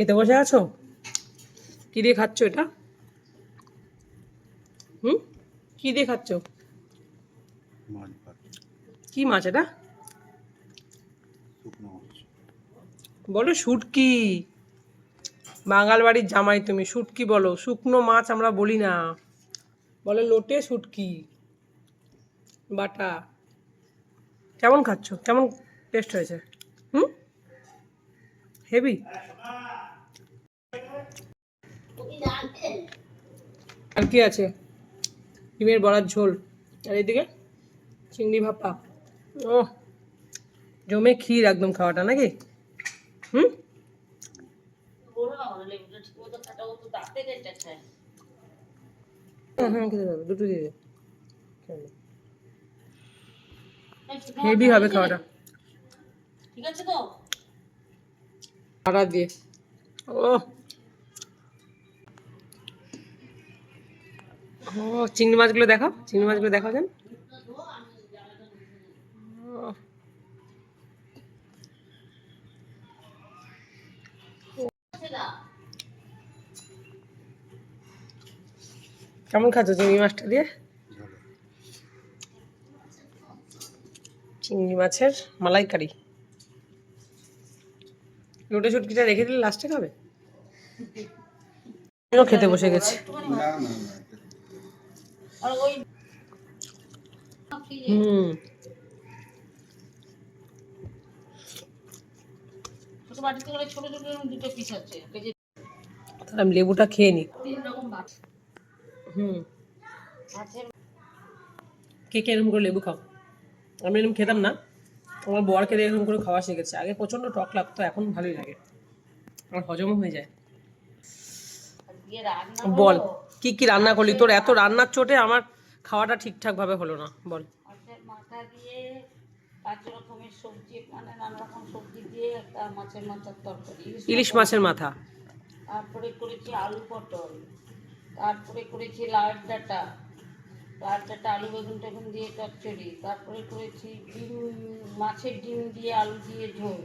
খেতে বসে আছো? কী দিয়ে খাচ্ছ এটা? হুম? কী দিয়ে খাচ্ছ? কী মাছ এটা? বলো শুটকি। বাঙাল বাড়ির জামাই তুমি শুটকি বলো। শুকনো মাছ আমরা বলি না। বলে লোটে শুটকি। বাটা। কেমন খাচ্ছ? কেমন টেস্ট হয়েছে? হুম? হেভি আর কি আছে? ডিমের বড়ার ঝোল। আর এদিকে চিংড়ি ভাপা। ও জমে ক্ষীর একদম খাওয়াটা নাকি? হুম? হ্যাঁ হ্যাঁ খেতে পারবে দুটো দিয়ে দে। হেভি হবে খাওয়াটা। ঠিক আছে তো? ভাড়া দিয়ে। ও ও, চিংড়ি মাছগুলো দেখাও চিংড়ি মাছগুলো দেখাও যেন। কেমন খাচ্ছ চিংড়ি মাছটা দিয়ে? চিংড়ি মাছের মালাইকারি। লোটে শুটকিটা রেখে দিলে লাস্টে খাবে? খেতে বসে গেছি। আর ওই হুম। ছোট বাটিতে করে ছোট ছোট দুটো পিস আছে তাহলে আমি লেবুটা খেয়ে নিই তিন রকম বাটি। হুম। আছে কে কে এরকম করে লেবু খাও? আমি এরকম খেতাম না। আমার বরকে দিয়ে এরকম করে খাওয়া শিখেছে। আগে প্রচণ্ড টক লাগতো এখন ভালোই লাগে। আমার হজমও হয়ে যায়। বল। কি কি রান্না করলি? তোর এত রান্নার চোটে আমার খাওয়াটা ঠিকঠাক ভাবে হলো না বল। মাথা দিয়ে পাঁচ রকমের সবজি মানে নানা রকম সবজি দিয়ে একটা মাছের মাথার তরকারি। ইলিশ মাছের মাথা। তারপরে করেছি আলু পটল। তারপরে করেছি লাউ ডাঁটা। লাউ ডাঁটা আলু বেগুন টেগুন দিয়ে চচ্চড়ি। তারপরে করেছি ডিম মাছের ডিম দিয়ে আলু দিয়ে ঝোল।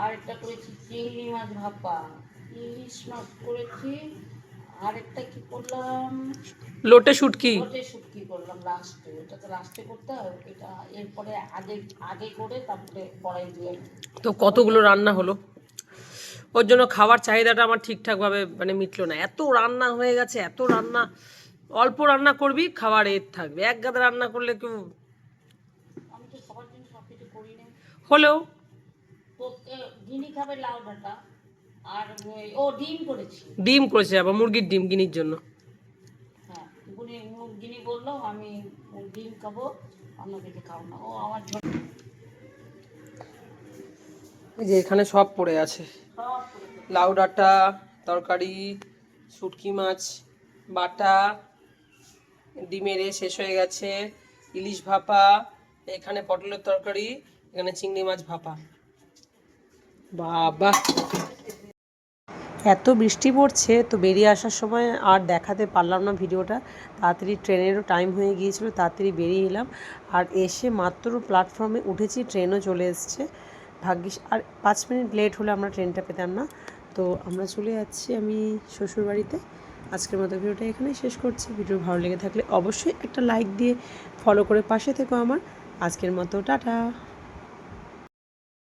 আর একটা করেছি চিংড়ি মাছ ভাপা। ইলিশ মাছ করেছি আর একটা কি করলাম? লোটে শুটকি। ওটে শুটকি করলাম লাস্টে ওটা তো লাস্টে করতে হয় এটা এরপরে আগে আগে করে তারপরে কড়াই দিয়ে তো কতগুলো রান্না হলো? ওর জন্য খাবার চাহিদাটা আমার ঠিকঠাকভাবে মানে মিটলো না। এত রান্না হয়ে গেছে এত রান্না। অল্প রান্না করবি খাবার এর থাকবে। এক গাদা রান্না করলে কেউ আমি তো সব কিছু করি না হলেও গিনি খাবে লাউ ডাঁটা আর ওই- ও ডিম করেছি ডিম করেছে আবার মুরগির ডিম গিনির জন্য। হ্যাঁ গুনি গিনি বলল আমি ডিম খাব অন্য কিছু না। ও আমার এই যে এখানে সব পড়ে আছে। লাউ ডাঁটা তরকারি শুটকি মাছ বাটা ডিমের এ শেষ হয়ে গেছে। ইলিশ ভাপা এখানে পটলের তরকারি এখানে চিংড়ি মাছ ভাপা। বাবা! এত বৃষ্টি পড়ছে, তো বেরিয়ে আসার সময় আর দেখাতে পারলাম না ভিডিওটা। তাড়াতাড়ি ট্রেনেরও টাইম হয়ে গিয়েছিল, তাড়াতাড়ি বেরিয়ে এলাম। আর এসে মাত্র প্ল্যাটফর্মে উঠেছি, ট্রেনও চলে এসছে। ভাগ্যিস, আর পাঁচ মিনিট লেট হলে আমরা ট্রেনটা পেতাম না। তো আমরা চলে যাচ্ছি আমি শ্বশুরবাড়িতে। আজকের মতো ভিডিওটা এখানেই শেষ করছি। ভিডিও ভালো লেগে থাকলে অবশ্যই একটা লাইক দিয়ে ফলো করে পাশে থেকো আমার। আজকের মতো, টাটা।